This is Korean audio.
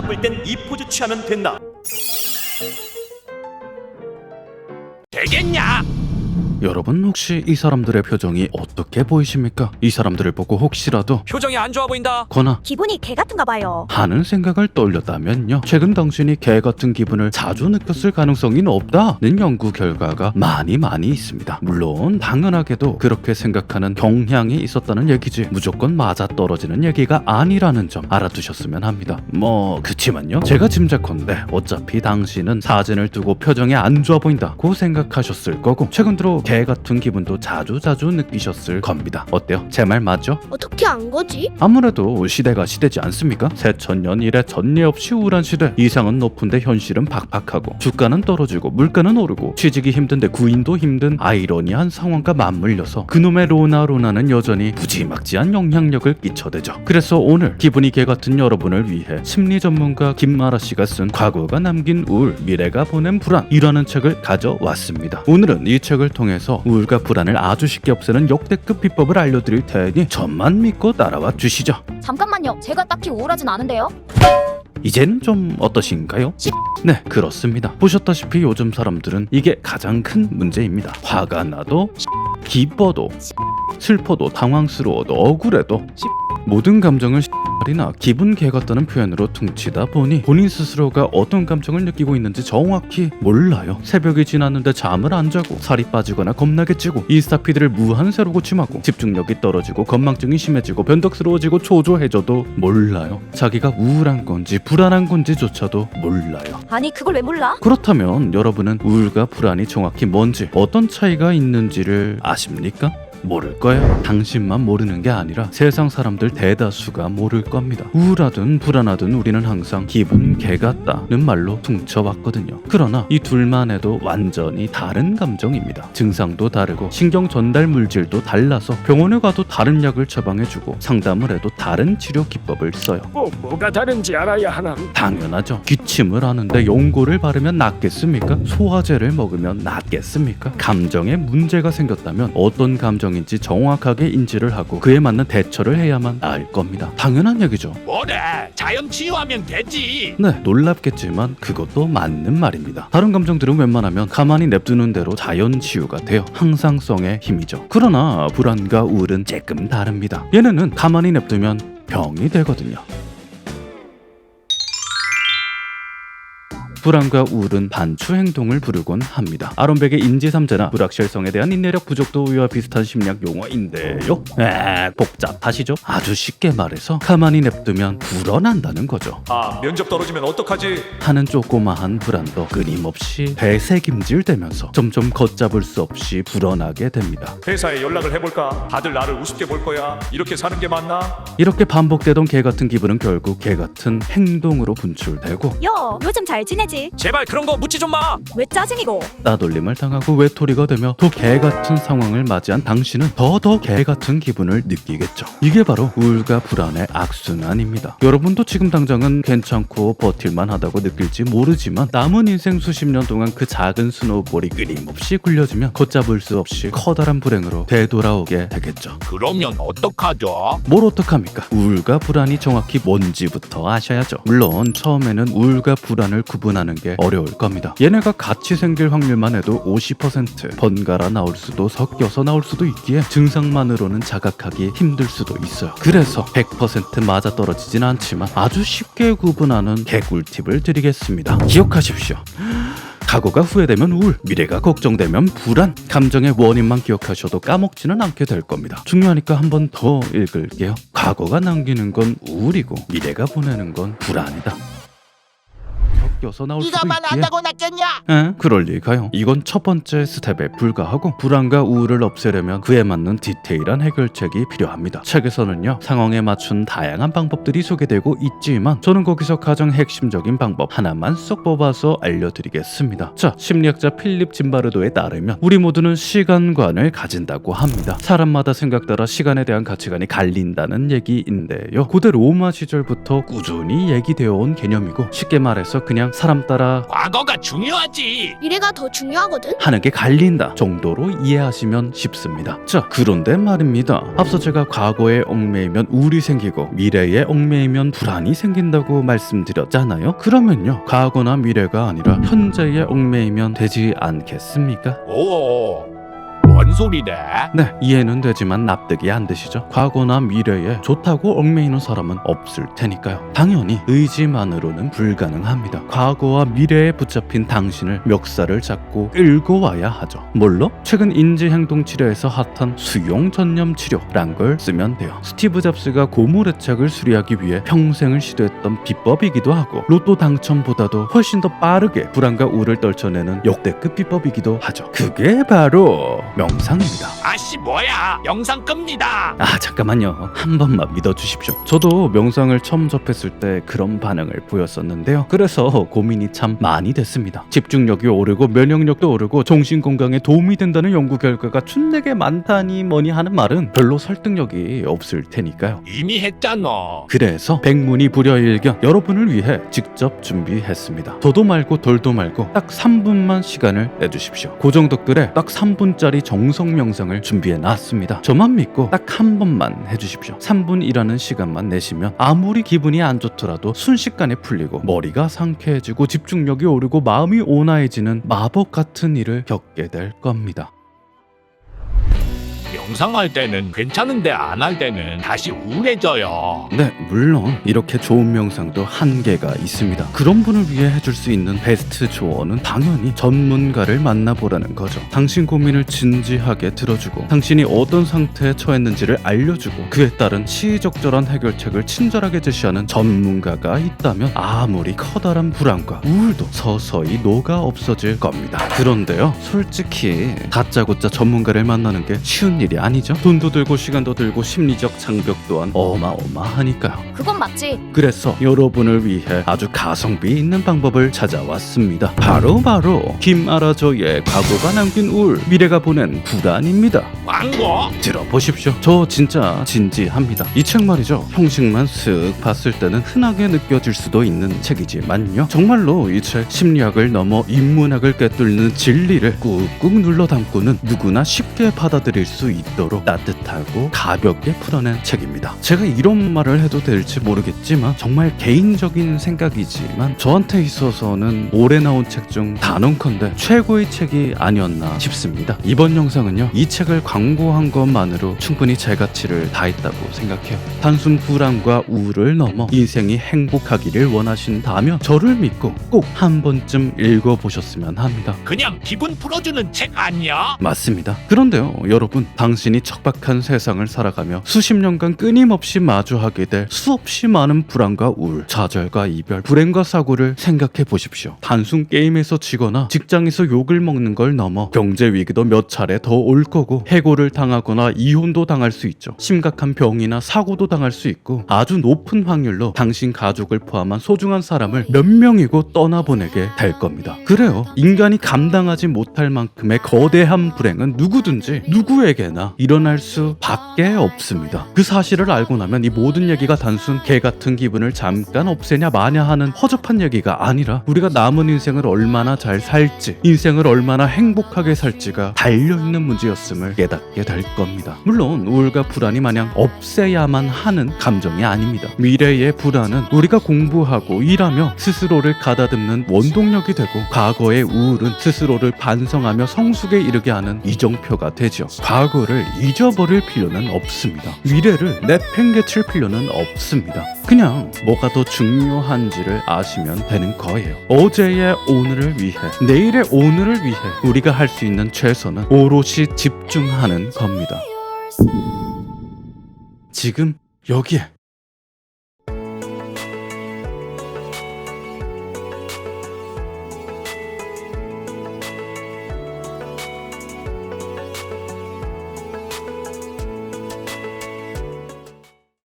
나쁠 땐 이 포즈 취하면 된다. 되겠냐? 여러분 혹시 이 사람들의 표정이 어떻게 보이십니까? 이 사람들을 보고 혹시라도 표정이 안 좋아 보인다. 거나 기분이 개 같은가 봐요. 하는 생각을 떠올렸다면요. 최근 당신이 개 같은 기분을 자주 느꼈을 가능성이 높다는 연구 결과가 많이 많이 있습니다. 물론 당연하게도 그렇게 생각하는 경향이 있었다는 얘기지 무조건 맞아 떨어지는 얘기가 아니라는 점 알아두셨으면 합니다. 뭐 그치만요. 제가 짐작컨대 어차피 당신은 사진을 두고 표정이 안 좋아 보인다고 생각하셨을 거고 최근 들어 개 같은 기분도 자주자주 느끼셨을 겁니다. 어때요? 제 말 맞죠? 어떻게 안 거지? 아무래도 시대가 시대지 않습니까? 새천년 이래 전례 없이 우울한 시대 이상은 높은데 현실은 팍팍하고 주가는 떨어지고 물가는 오르고 취직이 힘든데 구인도 힘든 아이러니한 상황과 맞물려서 그놈의 로나 로나는 여전히 무지막지한 영향력을 끼쳐대죠 그래서 오늘 기분이 개 같은 여러분을 위해 심리 전문가 김마라 씨가 쓴 과거가 남긴 우울 미래가 보낸 불안 이라는 책을 가져왔습니다 오늘은 이 책을 통해 서 우울과 불안을 아주 쉽게 없애는 역대급 비법을 알려드릴 테니 저만 믿고 따라와 주시죠 잠깐만요. 제가 딱히 우울하진 않은데요. 이제는 좀 어떠신가요? 네, 그렇습니다. 보셨다시피 요즘 사람들은 이게 가장 큰 문제입니다. 화가 나도, 기뻐도, 슬퍼도, 당황스러워도, 억울해도, 모든 감정을 이나 기분 개 같다는 표현으로 퉁치다 보니 본인 스스로가 어떤 감정을 느끼고 있는지 정확히 몰라요. 새벽이 지났는데 잠을 안 자고 살이 빠지거나 겁나게 찌고 인스타 피드를 무한 새로 고침하고 집중력이 떨어지고 건망증이 심해지고 변덕스러워지고 초조해져도 몰라요. 자기가 우울한 건지 불안한 건지조차도 몰라요. 아니 그걸 왜 몰라? 그렇다면 여러분은 우울과 불안이 정확히 뭔지 어떤 차이가 있는지를 아십니까? 모를 거예요. 당신만 모르는 게 아니라 세상 사람들 대다수가 모를 겁니다. 우울하든 불안하든 우리는 항상 기분 개 같다는 말로 퉁쳐왔거든요. 그러나 이 둘만 해도 완전히 다른 감정입니다. 증상도 다르고 신경 전달 물질도 달라서 병원에 가도 다른 약을 처방해주고 상담을 해도 다른 치료 기법을 써요. 뭐 뭐가 다른지 알아야 하나? 당연하죠. 기침을 하는데 연고를 바르면 낫겠습니까? 소화제를 먹으면 낫겠습니까? 감정에 문제가 생겼다면 어떤 감정 인지 정확하게 인지를 하고 그에 맞는 대처를 해야만 알 겁니다. 당연한 얘기죠. 뭐래? 자연 치유하면 되지. 네, 놀랍겠지만 그것도 맞는 말입니다. 다른 감정들은 웬만하면 가만히 냅두는 대로 자연 치유가 돼요. 항상성의 힘이죠. 그러나 불안과 우울은 조금 다릅니다. 얘네는 가만히 냅두면 병이 되거든요. 불안과 우울은 반추 행동을 부르곤 합니다. 아론백의 인지 삼재나 불확실성에 대한 인내력 부족도 우유와 비슷한 심리학 용어인데요. 에 복잡하시죠? 아주 쉽게 말해서 가만히 냅두면 불어난다는 거죠. 아 면접 떨어지면 어떡하지? 하는 조그마한 불안도 끊임없이 배새김질되면서 점점 걷잡을 수 없이 불어나게 됩니다. 회사에 연락을 해볼까? 다들 나를 우습게 볼 거야. 이렇게 사는 게 맞나? 이렇게 반복되던 개 같은 기분은 결국 개 같은 행동으로 분출되고 여 요즘 잘 지내지? 제발 그런 거 묻지 좀 마. 왜 짜증이고? 따돌림을 당하고 외톨이가 되며 더 개 같은 상황을 맞이한 당신은 더더 개 같은 기분을 느끼겠죠. 이게 바로 우울과 불안의 악순환입니다. 여러분도 지금 당장은 괜찮고 버틸만 하다고 느낄지 모르지만 남은 인생 수십 년 동안 그 작은 스노우볼이 끊임없이 굴려지면 걷잡을 수 없이 커다란 불행으로 되돌아오게 되겠죠. 그러면 어떡하죠? 뭘 어떡합니까? 우울과 불안이 정확히 뭔지부터 아셔야죠. 물론 처음에는 우울과 불안을 구분하 는 게 어려울 겁니다. 얘네가 같이 생길 확률만 해도 50% 번갈아 나올 수도 섞여서 나올 수도 있기에 증상만으로는 자각하기 힘들 수도 있어요. 그래서 100% 맞아 떨어지진 않지만 아주 쉽게 구분하는 개꿀팁을 드리겠습니다. 기억하십시오. 과거가 후회되면 우울, 미래가 걱정되면 불안. 감정의 원인만 기억하셔도 까먹지는 않게 될 겁니다. 중요하니까 한 번 더 읽을게요. 과거가 남기는 건 우울이고 미래가 보내는 건 불안이다. 엮여서 나올 수도 네가만 있기에 안다고 낫겠냐? 에? 그럴 리가요. 이건 첫 번째 스텝에 불과하고 불안과 우울을 없애려면 그에 맞는 디테일한 해결책이 필요합니다. 책에서는요 상황에 맞춘 다양한 방법들이 소개되고 있지만 저는 거기서 가장 핵심적인 방법 하나만 쏙 뽑아서 알려드리겠습니다. 자 심리학자 필립 짐바르도에 따르면 우리 모두는 시간관을 가진다고 합니다. 사람마다 생각 따라 시간에 대한 가치관이 갈린다는 얘기인데요. 고대 로마 시절부터 꾸준히 얘기되어 온 개념이고 쉽게 말해서 그냥 사람 따라 과거가 중요하지. 미래가 더 중요하거든. 하는 게 갈린다 정도로 이해하시면 쉽습니다. 자, 그런데 말입니다. 앞서 제가 과거에 얽매이면 우울이 생기고 미래에 얽매이면 불안이 생긴다고 말씀드렸잖아요. 그러면요, 과거나 미래가 아니라 현재에 얽매이면 되지 않겠습니까? 오, 뭔 소리래? 네, 이해는 되지만 납득이 안 되시죠? 과거나 미래에 좋다고 얽매이는 사람은 없을 테니까요. 당연히 의지만으로는 불가능합니다. 과거와 미래에 붙잡힌 당신을 멱살을 잡고 끌고 와야 하죠. 뭘로? 최근 인지행동 치료에서 핫한 수용 전념 치료란 걸 쓰면 돼요. 스티브 잡스가 책을 수리하기 위해 평생을 시도했던 비법이기도 하고 로또 당첨보다도 훨씬 더 빠르게 불안과 우울을 떨쳐내는 역대급 비법이기도 하죠. 그게 바로 명 상입니다. 아씨 뭐야? 영상 끕니다. 아 잠깐만요 한 번만 믿어주십시오 저도 명상을 처음 접했을 때 그런 반응을 보였었는데요 그래서 고민이 참 많이 됐습니다 집중력이 오르고 면역력도 오르고 정신 건강에 도움이 된다는 연구 결과가 춘내게 많다니 뭐니 하는 말은 별로 설득력이 없을 테니까요 이미 했잖아. 그래서 백문이 불여일견 여러분을 위해 직접 준비했습니다. 도도 말고 돌도 말고 딱 3분만 시간을 내주십시오. 고정 댓글에 딱 3분짜리 정성 명상을 준비해 놨습니다. 저만 믿고 딱 한 번만 해주십시오. 3분이라는 시간만 내시면 아무리 기분이 안 좋더라도 순식간에 풀리고 머리가 상쾌해지고 집중력이 오르고 마음이 온화해지는 마법 같은 일을 겪게 될 겁니다. 명상할 때는 괜찮은데 안 할 때는 다시 우울해져요. 네, 물론 이렇게 좋은 명상도 한계가 있습니다. 그런 분을 위해 해줄 수 있는 베스트 조언은 당연히 전문가를 만나보라는 거죠. 당신 고민을 진지하게 들어주고 당신이 어떤 상태에 처했는지를 알려주고 그에 따른 시의적절한 해결책을 친절하게 제시하는 전문가가 있다면 아무리 커다란 불안과 우울도 서서히 녹아 없어질 겁니다. 그런데요, 솔직히 다짜고짜 전문가를 만나는 게 쉬운 일이 아니죠. 돈도 들고 시간도 들고 심리적 장벽 또한 어마어마하니까요. 그건 맞지. 그래서 여러분을 위해 아주 가성비 있는 방법을 찾아왔습니다. 바로 바로 김아라저의 과거가 남긴 우울, 미래가 보낸 불안입니다. 광고? 들어보십시오. 저 진짜 진지합니다. 이 책 말이죠. 형식만 쓱 봤을 때는 흔하게 느껴질 수도 있는 책이지만요. 정말로 이 책 심리학을 넘어 인문학을 꿰뚫는 진리를 꾹꾹 눌러 담고는 누구나 쉽게 받아들일 수 있 도록 따뜻하고 가볍게 풀어낸 책입니다. 제가 이런 말을 해도 될지 모르겠지만 정말 개인적인 생각이지만 저한테 있어서는 올해 나온 책 중 단언컨대 최고의 책이 아니었나 싶습니다. 이번 영상은요 이 책을 광고한 것만으로 충분히 제 가치를 다했다고 생각해요. 단순 불안과 우울을 넘어 인생이 행복하기를 원하신다면 저를 믿고 꼭 한 번쯤 읽어보셨으면 합니다. 그냥 기분 풀어주는 책 아니야? 맞습니다. 그런데요, 여러분, 당 신이 척박한 세상을 살아가며 수십 년간 끊임없이 마주하게 될 수없이 많은 불안과 우울, 좌절과 이별, 불행과 사고를 생각해 보십시오. 단순 게임에서 지거나 직장에서 욕을 먹는 걸 넘어 경제 위기도 몇 차례 더 올 거고 해고를 당하거나 이혼도 당할 수 있죠. 심각한 병이나 사고도 당할 수 있고 아주 높은 확률로 당신 가족을 포함한 소중한 사람을 몇 명이고 떠나보내게 될 겁니다. 그래요. 인간이 감당하지 못할 만큼의 거대한 불행은 누구든지 누구에게나 일어날 수밖에 없습니다. 그 사실을 알고 나면 이 모든 얘기가 단순 개 같은 기분을 잠깐 없애냐 마냐 하는 허접한 얘기가 아니라 우리가 남은 인생을 얼마나 잘 살지, 인생을 얼마나 행복하게 살지가 달려있는 문제였음을 깨닫게 될 겁니다. 물론 우울과 불안이 마냥 없애야만 하는 감정이 아닙니다. 미래의 불안은 우리가 공부하고 일하며 스스로를 가다듬는 원동력이 되고 과거의 우울은 스스로를 반성하며 성숙에 이르게 하는 이정표가 되죠. 과거를 잊어버릴 필요는 없습니다. 미래를 내팽개칠 필요는 없습니다. 그냥 뭐가 더 중요한지를 아시면 되는 거예요. 어제의 오늘을 위해, 내일의 오늘을 위해 우리가 할 수 있는 최선은 오롯이 집중하는 겁니다. 지금 여기에